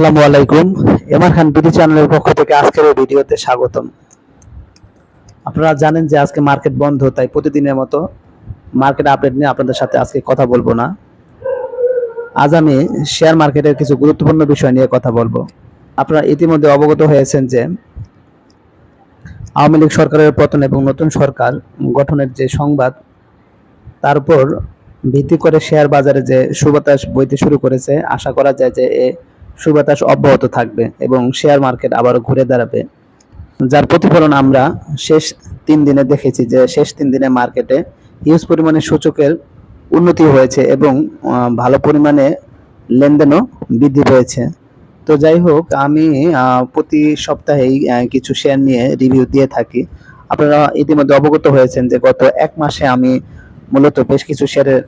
আসসালামু আলাইকুম। এমআর খান বিডি চ্যানেলের পক্ষ থেকে আজকের এই ভিডিওতে স্বাগতম। আপনারা জানেন যে আজকে মার্কেট বন্ধ, তাই প্রতিদিনের মতো মার্কেট আপডেট নিয়ে আপনাদের সাথে আজকে কথা বলব না। আজ আমি শেয়ার মার্কেটের কিছু গুরুত্বপূর্ণ বিষয় নিয়ে কথা বলব। আপনারা ইতিমধ্যে অবগত হয়েছেন যে আওয়ামী লীগ সরকারের পতন এবং নতুন সরকার গঠনের যে সংবাদ, তার উপর ভিত্তি করে শেয়ার বাজারে যে সুবাতাস বইতে শুরু করেছে, আশা করা যায় যে সুবাতাস অব্যাহত থাকবে এবং শেয়ার মার্কেট আবারও ঘুরে দাঁড়াবে। যার প্রতিফলন আমরা শেষ তিন দিনে দেখেছি যে শেষ তিন দিনে মার্কেটে হিউজ পরিমাণে সূচকের উন্নতি হয়েছে এবং ভালো পরিমাণে লেনদেনও বৃদ্ধি পেয়েছে। তো যাই হোক, আমি প্রতি সপ্তাহেই কিছু শেয়ার নিয়ে রিভিউ দিয়ে থাকি। আপনারা ইতিমধ্যে অবগত হয়েছেন যে গত এক মাসে আমি মূলত বেশ কিছু শেয়ারের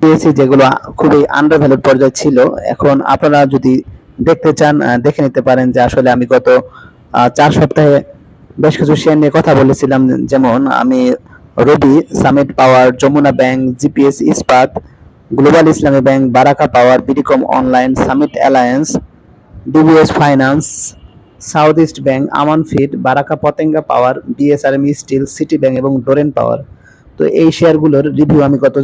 পেয়েছি যেগুলো খুবই আন্ডার ভ্যালুড পর্যায়ে ছিল। এখন আপনারা যদি দেখতে চান দেখে নিতে পারেন যে আসলে আমি গত চার সপ্তাহে বেশ কিছু শেয়ার নিয়ে কথা বলেছিলাম। যেমন আমি Robi Summit Power Jamuna Bank GPS Ispat Global Islami Bank Baraka Power BDCOM Online Summit Alliance DBS Finance South East Bank Aman Feed Baraka Patenga Power BSRM Steel City Bank এবং Doreen পাওয়ার তো এই শেয়ারগুলোর review আমি গত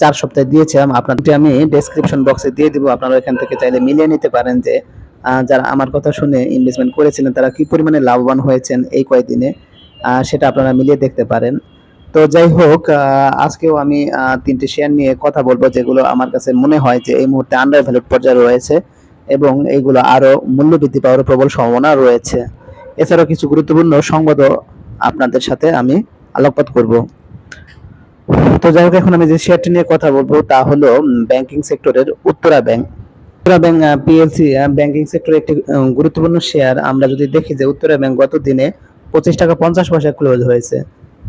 চার সপ্তাহে দিয়েছিলাম। আপনাদেরকে আমি ডেসক্রিপশন বক্সে দিয়ে দিব। আপনারা এখান থেকে চাইলে মিলিয়ে নিতে পারেন যে যারা আমার কথা শুনে ইনভেস্টমেন্ট করেছিলেন, তারা কি পরিমাণে লাভবান হয়েছেন এই কয়েকদিনে সেটা আপনারা মিলিয়ে দেখতে পারেন। তো যাই হোক আজকেও আমি তিনটে শেয়ার নিয়ে কথা বলব, যেগুলো আমার কাছে মনে হয় যে এই মুহূর্তে আন্ডার ভ্যালুড পর্যায়ে রয়েছে এবং এইগুলো আরও মূল্য বৃদ্ধি পাওয়ার প্রবল সম্ভাবনা রয়েছে। এছাড়াও কিছু গুরুত্বপূর্ণ সংবাদও আপনাদের সাথে আমি আলোকপাত করব। তো যাই হোক, এখন আমি যে শেয়ারটি নিয়ে কথা বলব তা হলো ব্যাংকিং সেক্টরের Uttara Bank Uttara Bank PLC banking সেক্টরে একটি গুরুত্বপূর্ণ শেয়ার আমরা যদি দেখি যে উত্তরা ব্যাংক গত দিনে পঁচিশ টাকা পঞ্চাশ পয়সা ক্লোজ হয়েছে।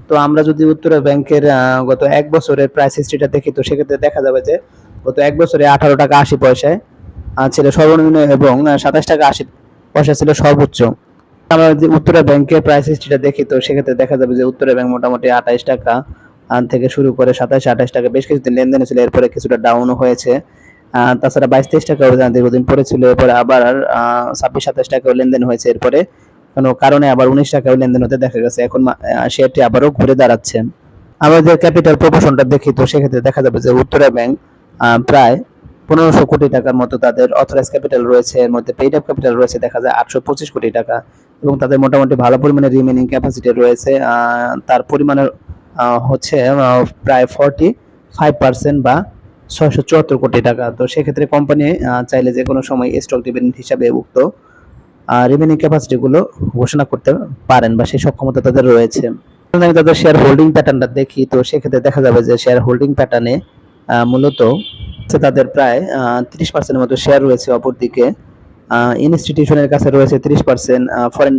তো আমরা যদি উত্তরা ব্যাংকের গত এক বছরের প্রাইস হিস্ট্রিটা দেখি, তো সেক্ষেত্রে দেখা যাবে যে গত এক বছরে আঠারো টাকা আশি পয়সায় ছিল সর্বনিম্ন এবং সাতাশ টাকা আশি পয়সা ছিল সর্বোচ্চ। আমরা যদি উত্তরা ব্যাংকের প্রাইস হিস্ট্রিটা দেখি, তো সেক্ষেত্রে দেখা যাবে যে উত্তরা ব্যাংক মোটামুটি আঠাইশ টাকা থেকে শুরু করে সাতাশ, আঠাশ টাকা বেশ কিছুদিন লেনদেন ছিল, এরপরে কিছুটা ডাউনও হয়েছে। তাছাড়া বাইশ, তেইশ টাকাও দীর্ঘদিন পড়েছিল, এরপরে আবার ছাব্বিশ, সাতাশ টাকাও লেনদেন হয়েছে, এরপরে কোনো কারণে আবার উনিশ টাকাও লেনদেন হতে দেখা গেছে। এখন শেয়ারটি আবারও ঘুরে দাঁড়াচ্ছে। আমরা যে ক্যাপিটাল প্রপোশনটা দেখি, তো সেক্ষেত্রে দেখা যাবে যে উত্তরা ব্যাংক প্রায় পনেরোশো কোটি টাকার মতো তাদের অথরাইজ ক্যাপিটাল রয়েছে। এর মধ্যে পেইড আপ ক্যাপিটাল রয়েছে, দেখা যায় আটশো পঁচিশ কোটি টাকা। এবং তাদের মোটামুটি ভালো পরিমাণে রিমেনিং ক্যাপাসিটি রয়েছে। তার পরিমাণের হচ্ছে প্রায় ফর্টি ফাইভ পার্সেন্ট বা ছয়শো চুয়াত্তর কোটি টাকা। তো সেক্ষেত্রে কোম্পানি চাইলে যে কোনো সময় স্টক ডিভিডেন্ড হিসাবে উক্ত রিমেনিং ক্যাপাসিটিগুলো ঘোষণা করতে পারেন বা সেই সক্ষমতা তাদের রয়েছে। আমি তাদের শেয়ার হোল্ডিং প্যাটার্নটা দেখি, তো সেক্ষেত্রে দেখা যাবে যে শেয়ার হোল্ডিং প্যাটার্নে মূলত তাদের প্রায় তিরিশ পার্সেন্টের মতো শেয়ার রয়েছে অপরদিকে। ইনস্টিটিউশনের কাছে রয়েছে তিরিশ পার্সেন্ট ফরেন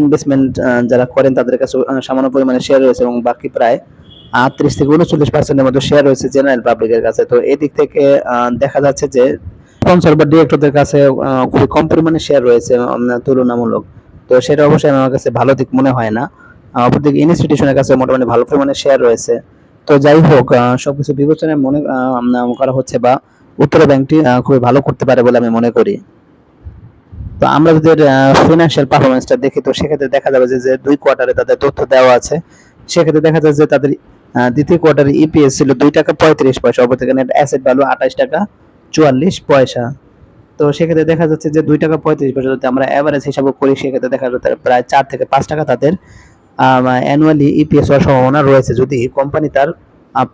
ইনভেস্টমেন্ট যারা করেন তাদের কাছে সামান্য পরিমাণে শেয়ার রয়েছে এবং বাকি প্রায় আটত্রিশ থেকে উনচল্লিশ পার্সেন্টের মতো শেয়ার রয়েছে জেনারেল পাবলিকের কাছে। তো এদিক থেকে দেখা যাচ্ছে যে স্পন্সর বা ডিরেক্টরদের কাছে খুবই কম পরিমাণে শেয়ার রয়েছে তুলনামূলক। তো সেটা অবশ্যই আমার কাছে ভালো দিক মনে হয় না। অপরদিকে ইনস্টিটিউশনের কাছে মোটামুটি ভালো পরিমাণে শেয়ার রয়েছে। তো যাই হোক সবকিছু বিবেচনায় মনে করা হচ্ছে বা উত্তরা ব্যাংকটি খুবই ভালো করতে পারে বলে আমি মনে করি। তো আমরা যদি ফিনান্সিয়াল পারফরমেন্সটা দেখি, তো সেক্ষেত্রে দেখা যাবে যে দুই কোয়ার্টারে তাদের তথ্য দেওয়া আছে। সেক্ষেত্রে দেখা যায় যে তাদের দ্বিতীয় কোয়ার্টারে ইপিএস ছিল দুই টাকা পঁয়ত্রিশ পয়সা, অপরদিকে নেট অ্যাসেট ভ্যালু আঠাশ টাকা চুয়াল্লিশ পয়সা। তো সেক্ষেত্রে দেখা যাচ্ছে যে, দুই টাকা পঁয়ত্রিশ পয়সা যদি আমরা অ্যাভারেজ হিসাবে করি, সেক্ষেত্রে দেখা যাচ্ছে প্রায় চার থেকে পাঁচ টাকা তাদের অ্যানুয়ালি ইপিএস হওয়ার সম্ভাবনা রয়েছে। যদি কোম্পানি তার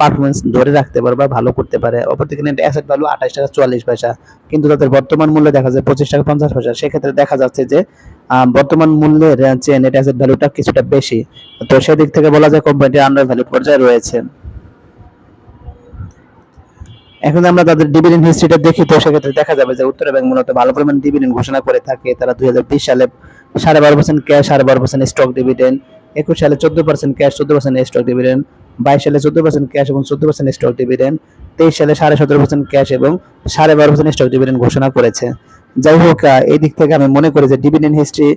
পারফরমেন্স ধরে রাখতে পারে বা ভালো করতে পারে। অপরদিকে নেট অ্যাসেট ভ্যালু আঠাশ টাকা চুয়াল্লিশ পয়সা। কিন্তু তাদের বর্তমান মূল্য দেখা যায় পঁচিশ টাকা পঞ্চাশ পয়সা। সেক্ষেত্রে দেখা যাচ্ছে যে বর্তমান মূল্যের যে নেট অ্যাসেট ভ্যালুটা কিছুটা বেশি। তো সেদিক থেকে বলা যায় কোম্পানিটি আন্ডার ভ্যালু পর্যায়ে রয়েছে। এখন আমরা তাদের ডিভিডেন্ড হিস্ট্রিটা দেখি। তো সেক্ষেত্রে দেখা যাবে যে উত্তরা ব্যাংক মূলত ভালো পরিমাণ ডিভিডেন্ড ঘোষণা করে থাকে। তারা দুই হাজার বিশ সালে সাড়ে বারো পার্সেন্ট ক্যাশ সাড়ে বারো পার্সেন্ট স্টক ডিভিডেন্ড একুশ সালে চোদ্দ পার্সেন্ট ক্যাশ চোদ্দ পার্সেন্ট স্টক ডিভিডেন্ড বাইশ সালে চোদ্দ পার্সেন্ট ক্যাশ এবং চোদ্দ পার্সেন্ট স্টক ডিভিডেন্ড তেইশ সালে সাড়ে সতেরো পার্সেন্ট ক্যাশ এবং সাড়ে বারো পার্সেন্ট স্টক ডিভিডেন্ড ঘোষণা করেছে। যাই হোক এই দিক থেকে আমি মনে করি যে ডিভিডেন্ড হিস্ট্রি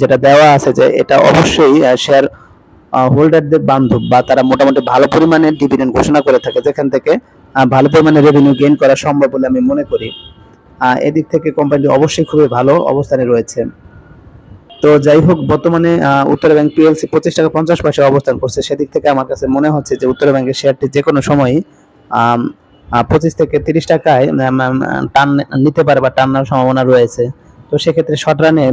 যেটা দেওয়া আছে যে এটা অবশ্যই শেয়ার হোল্ডারদের বান্ধব বা তারা মোটামুটি ভালো পরিমাণে ডিভিডেন্ড ঘোষণা করে থাকে, যেখান থেকে ভালো পরিমাণে রেভিনিউ গেইন করা সম্ভব বলে আমি মনে করি। এদিক থেকে কোম্পানিটি অবশ্যই খুবই ভালো অবস্থানে রয়েছে। তো যাই হোক বর্তমানে উত্তরা ব্যাংক পিএলসি পঁচিশ টাকা পঞ্চাশ পয়সা অবস্থান করছে। সেদিক থেকে আমার কাছে মনে হচ্ছে যে উত্তরা ব্যাংকের শেয়ারটি যে কোনো আহ, পঁচিশ থেকে তিরিশ টাকায় টান নিতে পারে বা টানার সম্ভাবনা রয়েছে। তো সেক্ষেত্রে শর্ট রানে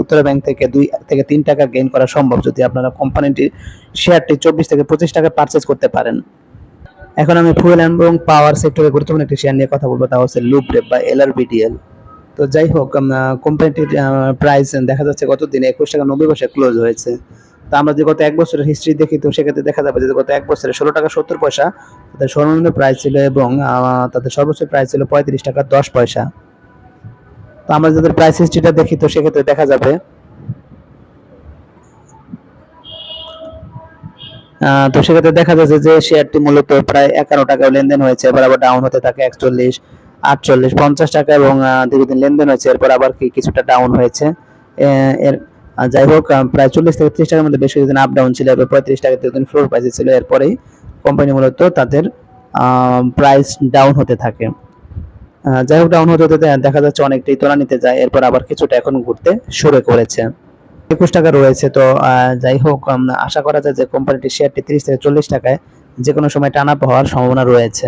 উত্তরা ব্যাংক থেকে দুই থেকে তিন টাকা গেইন করা সম্ভব যদি আপনারা কোম্পানিটির শেয়ারটি চব্বিশ থেকে পঁচিশ টাকা পারচেজ করতে পারেন। এখন আমি ফুয়েল এবং পাওয়ার সেক্টরে গুরুত্বপূর্ণ একটি শেয়ার নিয়ে কথা বলব তা হচ্ছে লুপডেপ বা এলআরবিডিএল তো যাই হোক কোম্পানিটির প্রাইস দেখা যাচ্ছে গত দিনে একুশ টাকা নব্বই পয়সা ক্লোজ হয়েছে। তো আমরা যে গত এক বছরের হিস্ট্রি দেখি, তো সেক্ষেত্রে দেখা যাবে যে গত এক বছরে ষোলো টাকা সত্তর পয়সা, তাদের সর্বনিম্ন প্রাইস ছিল এবং তাদের সর্বোচ্চ প্রাইস ছিল পঁয়ত্রিশ টাকা দশ পয়সা। তো আমরা যদি প্রাইস হিস্ট্রিটা দেখি, তো সেক্ষেত্রে দেখা যাবে তো সেক্ষেত্রে দেখা যাচ্ছে যে শেয়ারটি মূলত প্রায় এগারো টাকা লেনদেন হয়েছে, এবার ডাউন হতে থাকে একচল্লিশ। আটচল্লিশ, পঞ্চাশ টাকা এবং দীর্ঘদিন লেনদেন হয়েছে। এরপর আবার কি কিছুটা ডাউন হয়েছে। এর যাই হোক প্রায় চল্লিশ থেকে ত্রিশ টাকার মধ্যে বেশ কিছুদিন আপ ডাউন ছিল। এরপর পঁয়ত্রিশ টাকা কিছুদিন ফ্লোর প্রাইসে ছিল। এরপরেই কোম্পানি মূলত তাদের প্রাইস ডাউন হতে থাকে। যাই হোক ডাউন হতে হতে দেখা যাচ্ছে অনেকটাই তোলা নিতে যায়। এরপর আবার কিছুটা এখন ঘুরতে শুরু করেছে। একুশ টাকা রয়েছে। তো যাই হোক আশা করা যায় যে কোম্পানিটির শেয়ারটি তিরিশ থেকে চল্লিশ টাকায় যে কোনো সময় টানা হওয়ার সম্ভাবনা রয়েছে।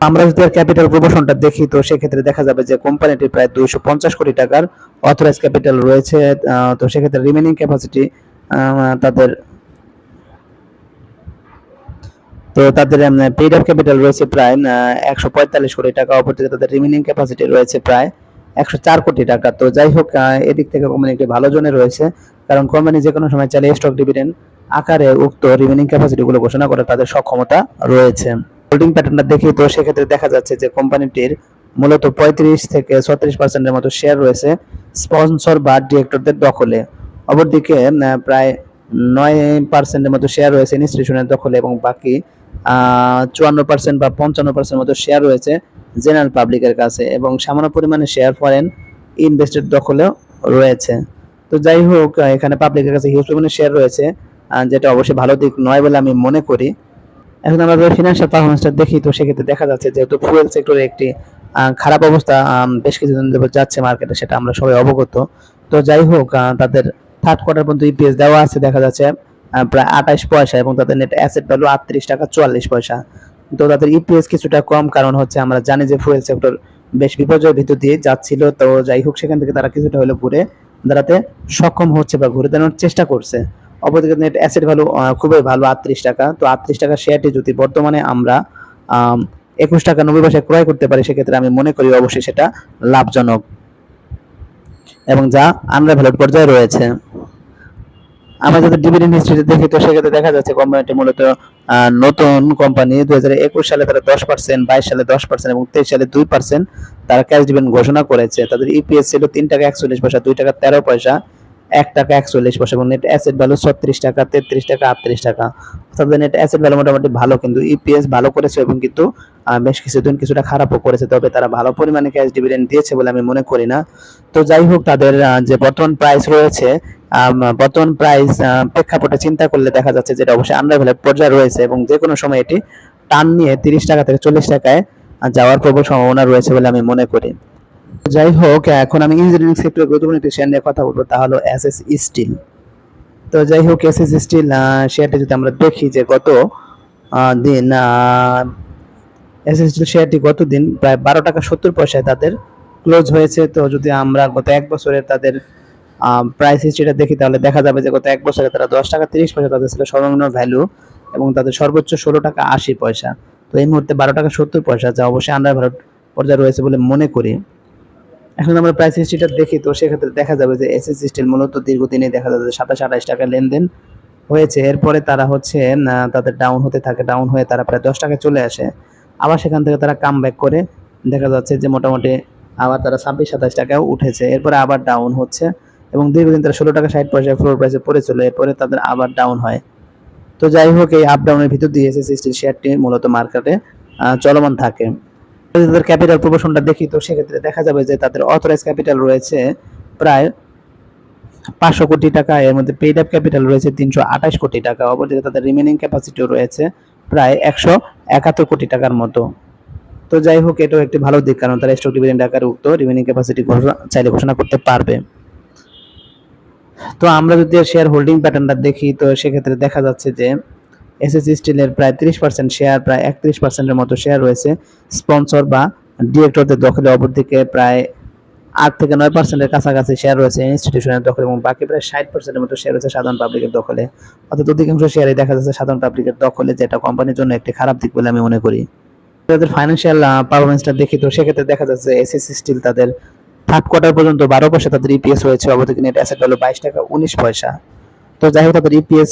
আমরা যদি আর ক্যাপিটাল প্রপোশনটা দেখি, তো সেক্ষেত্রে দেখা যাবে যে কোম্পানিটি প্রায় দুইশো পঞ্চাশ কোটি টাকার অথরাইজ ক্যাপিটাল রয়েছে তো সেক্ষেত্রে রিমেনিং ক্যাপাসিটি তাদের, তো তাদের পেইড আপ ক্যাপিটাল রয়েছে প্রায় একশো পঁয়তাল্লিশ কোটি টাকা, অপরদিকে তাদের রিমেনিং ক্যাপাসিটি রয়েছে প্রায় একশো চার কোটি টাকা। তো যাই হোক এদিক থেকে কোম্পানি একটি ভালো জোনে রয়েছে, কারণ কোম্পানি যে কোনো সময় চাইলে স্টক ডিভিডেন্ড আকারে উক্ত রিমেনিং ক্যাপাসিটি গুলো ঘোষণা করার তাদের সক্ষমতা রয়েছে। হোল্ডিং প্যাটার্নটা দেখি তো সেক্ষেত্রে দেখা যাচ্ছে যে কোম্পানিটির মূলত পঁয়ত্রিশ থেকে ছত্রিশ পার্সেন্টের মতো শেয়ার রয়েছে স্পন্সর বা ডিরেক্টরদের দখলে। অপরদিকে প্রায় নয় পার্সেন্টের মতো শেয়ার রয়েছে ইনস্টিটিউশনের দখলে এবং বাকি চুয়ান্ন পার্সেন্ট বা পঞ্চান্ন পার্সেন্ট মতো শেয়ার রয়েছে জেনারেল পাবলিকের কাছে এবং সামান্য পরিমাণে শেয়ার ফরেন ইনভেস্টেড দখলেও রয়েছে। তো যাই হোক এখানে পাবলিকের কাছে হিউজ পরিমাণে শেয়ার রয়েছে যেটা অবশ্যই ভালো দিক নয় বলে আমি মনে করি। এখন আমরা যদি ফিনান্সিয়াল পারফরমেন্সটা দেখি, তো সেক্ষেত্রে দেখা যাচ্ছে যেহেতু ফুয়েল সেক্টরে একটি খারাপ অবস্থা বেশ কিছুদিন ধরে যাচ্ছে মার্কেটে সেটা আমরা সবাই অবগত। তো যাই হোক তাদের থার্ড কোয়ার্টার পর্যন্ত ইপিএস দেওয়া আছে, দেখা যাচ্ছে প্রায় আঠাশ পয়সা এবং তাদের নেট অ্যাসেট ভ্যালু আটত্রিশ টাকা চুয়াল্লিশ পয়সা। তো তাদের ইপিএস কিছুটা কম, কারণ হচ্ছে আমরা জানি যে ফুয়েল সেক্টর বেশ বিপর্যয়ের ভিতর দিয়ে যাচ্ছিল। তো যাই হোক, সেখান থেকে তারা কিছুটা হলে ঘুরে দাঁড়াতে সক্ষম হচ্ছে বা ঘুরে দাঁড়ানোর চেষ্টা করছে। অপরদিকে নেট অ্যাসেট ভ্যালু খুবই ভালো, আটত্রিশ টাকা। তো আটত্রিশ টাকা শেয়ারটি যদি বর্তমানে আমরা একুশ টাকা নব্বই পয়সায় ক্রয় করতে পারি, সেক্ষেত্রে আমি মনে করি অবশ্যই সেটা লাভজনক। এবং যা আন্ডার ভ্যালুড পর্যায়ে রয়েছে। আমরা যদি ডিভিডেন্ড হিস্ট্রিতে দেখি, তো সেক্ষেত্রে দেখা যাচ্ছে কোম্পানিটি মূলত নতুন কোম্পানি দুই হাজার একুশ সালে তারা দশ পার্সেন্ট বাইশ সালে দশ পার্সেন্ট এবং তেইশ সালে দুই পার্সেন্ট তারা ক্যাশ ডিভিডেন্ড ঘোষণা করেছে। তাদের ইপিএস ছিল তিন টাকা একচল্লিশ পয়সা, দুই টাকা তেরো পয়সা। এক টাকা একচল্লিশ পয়সা এবং নেট অ্যাসেট ভ্যালু ছত্রিশ টাকা, তেত্রিশ টাকা, আটত্রিশ টাকা। অর্থাৎ নেট অ্যাসেট ভ্যালু মোটামুটি ভালো, কিন্তু ইপিএস ভালো করেছে এবং কিন্তু বেশ কিছুদিন কিছুটা খারাপও করেছে, তবে তারা ভালো পরিমাণে ক্যাশ ডিভিডেন্ড দিয়েছে বলে আমি মনে করি না। তো যাই হোক, তাদের যে বর্তমান প্রাইস রয়েছে বর্তমান প্রাইস প্রেক্ষাপটে চিন্তা করলে দেখা যাচ্ছে যেটা অবশ্যই আন্ডার ভ্যালুড পর্যায়ে রয়েছে এবং যে কোনো সময় এটি টান নিয়ে তিরিশ টাকা থেকে চল্লিশ টাকায় যাওয়ার প্রবল সম্ভাবনা রয়েছে বলে আমি মনে করি। যাই হোক, এখন আমি ইঞ্জিনিয়ারিং সেক্টরে গুরুত্বপূর্ণ একটি শেয়ার নিয়ে কথা বলব, তা হলো এস এস স্টিল তো যাই হোক এস এস স্টিল শেয়ারটি যদি আমরা দেখি যে গত দিন এস এস স্টিল শেয়ারটি গত দিন প্রায় বারো টাকা সত্তর পয়সায় তাদের ক্লোজ হয়েছে। তো যদি আমরা গত এক বছরের তাদের প্রাইস হিস্ট্রিটা দেখি, তাহলে দেখা যাবে যে গত এক বছরে তারা দশ টাকা তিরিশ পয়সা তাদের ছিল সর্বনিম্ন ভ্যালু এবং তাদের সর্বোচ্চ ষোলো টাকা আশি পয়সা। তো এই মুহূর্তে বারো টাকা সত্তর পয়সা, যা অবশ্যই আন্ডার ভ্যালুড পর্যায়ে রয়েছে বলে মনে করি। এখন আমরা প্রাইস হিস্ট্রিটা দেখি, তো সেক্ষেত্রে দেখা যাবে যে এসএস স্টিল মূলত দীর্ঘদিনে দেখা যাবে সাতাশ, আঠাশ টাকা লেনদেন হয়েছে। এরপরে তারা হচ্ছে তাদের ডাউন হতে থাকে ডাউন হয়ে তারা প্রায় দশ টাকায় চলে আসে। আবার সেখান থেকে তারা কাম ব্যাক করে, দেখা যাচ্ছে যে মোটামুটি আবার তারা ছাব্বিশ, সাতাশ টাকাও উঠেছে। এরপরে আবার ডাউন হচ্ছে এবং দীর্ঘদিন তারা ষোলো টাকা, ষাট পয়সা ফ্লোর প্রাইসে পড়ে চলে, এরপরে তাদের আবার ডাউন হয়। তো যাই হোক, এই আপ ডাউনের ভিতর দিয়ে এসএস স্টিল শেয়ারটি মূলত মার্কেটে চলমান থাকে। যদি তাদের ক্যাপিটাল প্রপোশনটা দেখি, তো সেক্ষেত্রে দেখা যাবে যে তাদের অথরাইজ ক্যাপিটাল রয়েছে প্রায় পাঁচশো কোটি টাকা, এর মধ্যে পেইড আপ ক্যাপিটাল রয়েছে তিনশো আঠাশ কোটি টাকা, অপরদিকে তাদের রিমেনিং ক্যাপাসিটিও রয়েছে প্রায় একশো একাত্তর কোটি টাকার মতো। তো যাই হোক, এটাও একটি ভালো দিক, কারণ তারা স্টক ডিভিডেন্ড আকারে উক্ত রিমেনিং ক্যাপাসিটি ঘোষণা, চাইলে ঘোষণা করতে পারবে। তো আমরা যদি শেয়ার হোল্ডিং প্যাটার্নটা দেখি, তো সেক্ষেত্রে দেখা যাচ্ছে যে এসএসসি স্টিলের প্রায় তিরিশ পার্সেন্ট শেয়ার প্রায় একত্রিশ পার্সেন্টের মতো শেয়ার রয়েছে। স্পন্সর বা ডিরেক্টরদের দখলে অপরদিকে প্রায় আট থেকে নয় পার্সেন্টের কাছাকাছি শেয়ার রয়েছে ইনস্টিটিউশনের দখলে এবং বাকি প্রায় ষাট পার্সেন্টের মতো শেয়ার রয়েছে সাধারণ পাবলিকের দখলে। অর্থাৎ অধিকাংশ শেয়ারই দেখা যাচ্ছে সাধারণ পাবলিকের দখলে, যেটা কোম্পানির জন্য একটি খারাপ দিক বলে আমি মনে করি। তাদের ফাইন্যান্সিয়াল পারফরমেন্সটা দেখি তো সেক্ষেত্রে দেখা যাচ্ছে এসএসসি স্টিল তাদের থার্ড কোয়ার্টার পর্যন্ত বারো পয়সা তাদের ইপিএস হয়েছে অবদিকে নেট অ্যাসেট হলো বাইশ টাকা, উনিশ পয়সা। তো যাই হোক, তাদের ইপিএস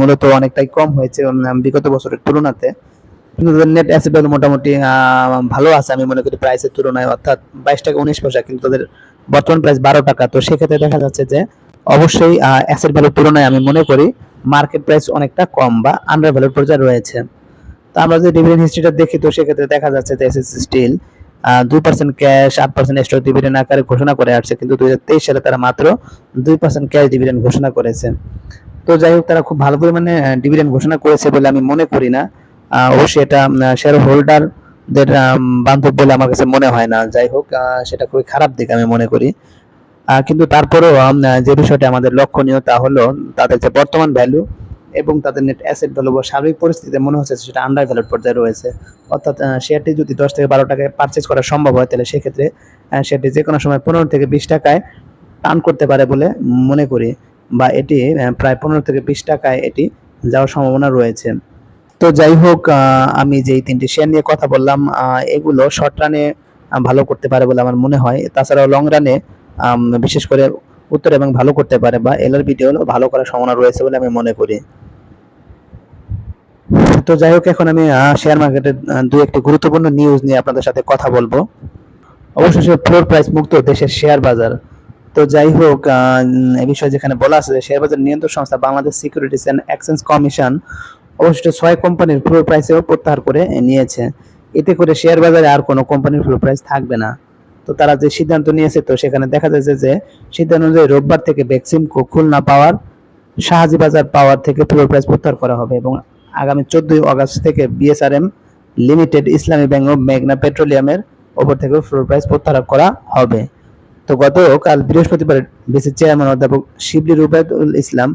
মূলত অনেকটাই কম হয়েছে বিগত বছরের তুলনাতে। কিন্তু তাদের নেট অ্যাসেট ভ্যালু মোটামুটি ভালো আছে আমি মনে করি প্রাইসের তুলনায়, অর্থাৎ বাইশ টাকা, উনিশ পয়সা, কিন্তু তাদের বর্তমান প্রাইস বারো টাকা। তো সেক্ষেত্রে দেখা যাচ্ছে যে অবশ্যই অ্যাসেট ভ্যালুর তুলনায় আমি মনে করি মার্কেট প্রাইস অনেকটা কম বা আন্ডার ভ্যালুর পর্যায়ে রয়েছে। তো আমরা যদি ডিভিডেন্ড হিস্ট্রিটা দেখি, তো সেক্ষেত্রে দেখা যাচ্ছে যে এসএসসি স্টিল দুই পার্সেন্ট ক্যাশ আট পার্সেন্ট স্টক ডিভিডেন্ড আকারে ঘোষণা করে আসছে, কিন্তু দুই হাজার তেইশ সালে তারা মাত্র দুই পার্সেন্ট ক্যাশ ডিভিডেন্ড ঘোষণা করেছে। তো যাই হোক, তারা খুব ভালো পরিমাণে ডিভিডেন্ড ঘোষণা করেছে বলে আমি মনে করি না। অবশ্যই এটা শেয়ার হোল্ডারদের বান্ধব বলে আমার কাছে মনে হয় না। যাই হোক সেটা খুবই খারাপ দিক আমি মনে করি। কিন্তু তারপরেও যে বিষয়টা আমাদের লক্ষণীয় তা হলো তাদের যে বর্তমান ভ্যালু এবং তাদের নেট অ্যাসেট ভ্যালু বা সার্বিক পরিস্থিতিতে মনে হচ্ছে সেটা আন্ডার ভ্যালুড পর্যায়ে রয়েছে। অর্থাৎ শেয়ারটি যদি দশ থেকে বারো টাকায় পারচেজ করা সম্ভব হয়, তাহলে সেক্ষেত্রে শেয়ারটি যে কোনো সময় পনেরো থেকে বিশ টাকায় টার্ন করতে পারে বলে মনে করি বা এটি প্রায় পনেরো থেকে বিশ টাকায় এটি যাওয়ার সম্ভাবনা রয়েছে। তো যাই হোক আমি যেই তিনটি শেয়ার নিয়ে কথা বললাম এগুলো শর্ট রানে ভালো করতে পারে বলে আমার মনে হয়। তাছাড়াও লং রানে বিশেষ করে উত্তর এবং ভালো করতে পারে বা এলআর ভিডিও ভালো করার সম্ভাবনা রয়েছে বলে আমি মনে করি। তো যাই হোক, এখন আমি শেয়ার মার্কেটের দু একটি গুরুত্বপূর্ণ নিউজ নিয়ে আপনাদের সাথে কথা বলব। অবশেষে ফ্লোর প্রাইস মুক্ত দেশের শেয়ার বাজার। তো যাই হোক এই বিষয়ে যেখানে বলা আছে শেয়ার বাজার নিয়ন্ত্রণ সংস্থা Bangladesh Securities and Exchange Commission অবশিষ্ট ছয় কোম্পানির ফ্লোর প্রাইসেও প্রত্যাহার করে নিয়েছে। এতে করে শেয়ার বাজারে আর কোনো কোম্পানির ফ্লোর প্রাইস থাকবে না। তো তারা যে সিদ্ধান্ত নিয়েছে, তো সেখানে দেখা যাচ্ছে যে সিদ্ধান্ত অনুযায়ী রোববার থেকে ভ্যাকসিমকো খুলনা পাওয়ার শাহাজিবাজার পাওয়ার থেকে ফ্লোর প্রাইস প্রত্যাহার করা হবে এবং আগামী চোদ্দই আগস্ট থেকে বিএসআরএম লিমিটেড ইসলামী ব্যাংক ও মেঘনা পেট্রোলিয়ামের ওপর থেকে ফ্লোর প্রাইস প্রত্যাহার করা হবে। তো গতকাল বৃহস্পতিবার বিসির চেয়ারম্যান অধ্যাপক শিবলি রুবায়দুল ইসলাম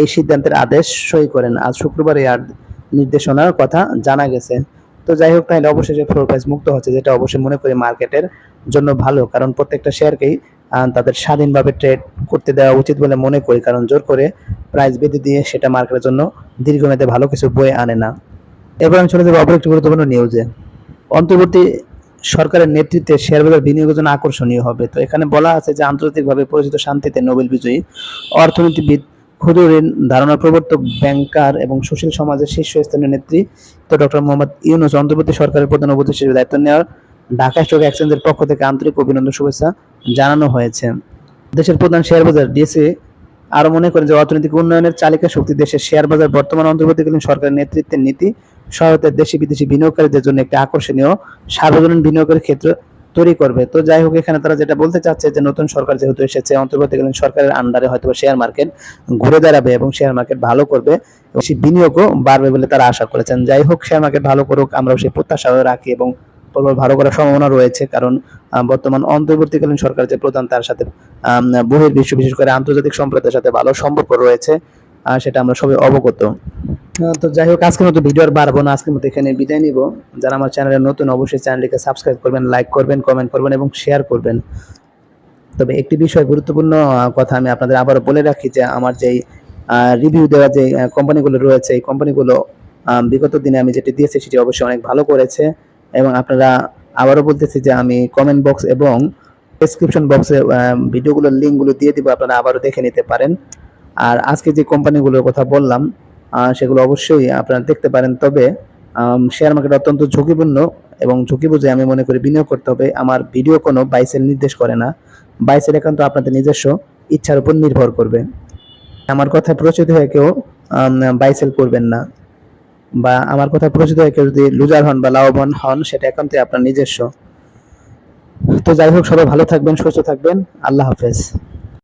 এই সিদ্ধান্তের আদেশ সই করেন। আজ শুক্রবার এই নির্দেশনার কথা জানা গেছে। তো যাই হোক, তাহলে অবশেষে ফ্লোর প্রাইস মুক্ত হচ্ছে, যেটা অবশ্যই মনে করি মার্কেটের জন্য ভালো, কারণ প্রত্যেকটা শেয়ারকেই তাদের স্বাধীনভাবে ট্রেড করতে দেওয়া উচিত বলে মনে করি। কারণ জোর করে প্রাইস বৃদ্ধি দিয়ে সেটা মার্কেটের জন্য দীর্ঘমেয়াদে ভালো কিছু বয়ে আনে না। এবার আমি চলে যাব অপর একটি গুরুত্বপূর্ণ নিউজে অন্তর্বর্তী সরকারের নেতৃত্বে শেয়ার বাজার বিনিয়োগের জন্য আকর্ষণীয় হবে। তো এখানে বলা আছে যে, আন্তর্জাতিকভাবে পরিচিত শান্তিতে নোবেল বিজয়ী, অর্থনীতিবিদ, ক্ষুদ্র ঋণ ধারণার প্রবর্তক ব্যাংকার এবং সুশীল সমাজের শীর্ষস্থানীয় নেত্রী তো ডক্টর মোহাম্মদ ইউনুস অন্তর্বর্তী সরকারের প্রধান উপদেষ্টা হিসেবে দায়িত্ব নেওয়ার ঢাকা স্টক এক্সচেঞ্জের পক্ষ থেকে আন্তরিক অভিনন্দন, শুভেচ্ছা জানানো হয়েছে। দেশের প্রধান শেয়ার বাজার ডিএসএ আরও মনে করেন যে অর্থনৈতিক উন্নয়নের চালিকা শক্তি দেশের শেয়ার বাজার, বর্তমান অন্তর্বর্তীকালীন সরকারের নেতৃত্বের নীতি, সহায়তায় দেশি বিদেশি বিনিয়োগকারীদের জন্য একটি আকর্ষণীয় সার্বজনীন বিনিয়োগের ক্ষেত্র তৈরি করবে। তো যাই হোক, এখানে তারা যেটা বলতে চাচ্ছে যে নতুন সরকার যেহেতু এসেছে, অন্তর্বর্তীকালীন সরকারের আন্ডারে হয়তো শেয়ার মার্কেট ঘুরে দাঁড়াবে এবং শেয়ার মার্কেট ভালো করবে এবং সেই বিনিয়োগও বাড়বে বলে তারা আশা করেছেন। যাই হোক, শেয়ার মার্কেট ভালো করুক, আমরাও সেই প্রত্যাশাও রাখি এবং বলব ভালো করার সম্ভাবনা রয়েছে কারণ বর্তমান অন্তর্বর্তীকালীন সরকার যে প্রধান তার সাথে আম, বহির্বিশ্ব বিশেষ করে আন্তর্জাতিক সম্প্রদায়ের সাথে ভালো সম্পর্ক রয়েছে সেটা আমরা সবাই অবগত। তো যাই হোক আজকের মতো ভিডিও আর বাড়বো না আজকের মতো এখানে বিদায় নিব। যারা আমার চ্যানেলে নতুন অবশ্যই চ্যানেলটিকে সাবস্ক্রাইব করবেন লাইক করবেন কমেন্ট করবেন এবং শেয়ার করবেন। তবে একটি বিষয় গুরুত্বপূর্ণ কথা আমি আপনাদের আবারও বলে রাখি যে আমার যেই রিভিউ দেওয়া যে কোম্পানিগুলো রয়েছে এই কোম্পানিগুলো বিগত দিনে আমি যেটি দিয়েছি সেটি অবশ্যই অনেক ভালো করেছে। এবং আপনারা আবারও বলতেছি যে আমি কমেন্ট বক্স এবং ডেসক্রিপশন বক্সে ভিডিওগুলোর লিঙ্কগুলো দিয়ে দিব, আপনারা আবারও দেখে নিতে পারেন। আর আজকে যে কোম্পানিগুলোর কথা বললাম সেগুলো অবশ্যই আপনারা দেখতে পারেন। তবে শেয়ার মার্কেট অত্যন্ত ঝুঁকিপূর্ণ এবং ঝুঁকি বুঝে আমি মনে করি বিনিয়োগ করতে হবে। আমার ভিডিও কোনো বাইসেল নির্দেশ করে না। বাইসেল একান্ত আপনাদের নিজস্ব ইচ্ছার উপর নির্ভর করবে। আমার কথা প্রচিত হয়ে কেউ বাইসেল করবেন না। বা আমার কথা প্রচিত হয়ে কেউ যদি লুজার হন বা লাভবান হন, সেটা একান্তই আপনার নিজস্ব। তো যাই হোক, সবাই ভালো থাকবেন, সুস্থ থাকবেন। আল্লাহ হাফেজ।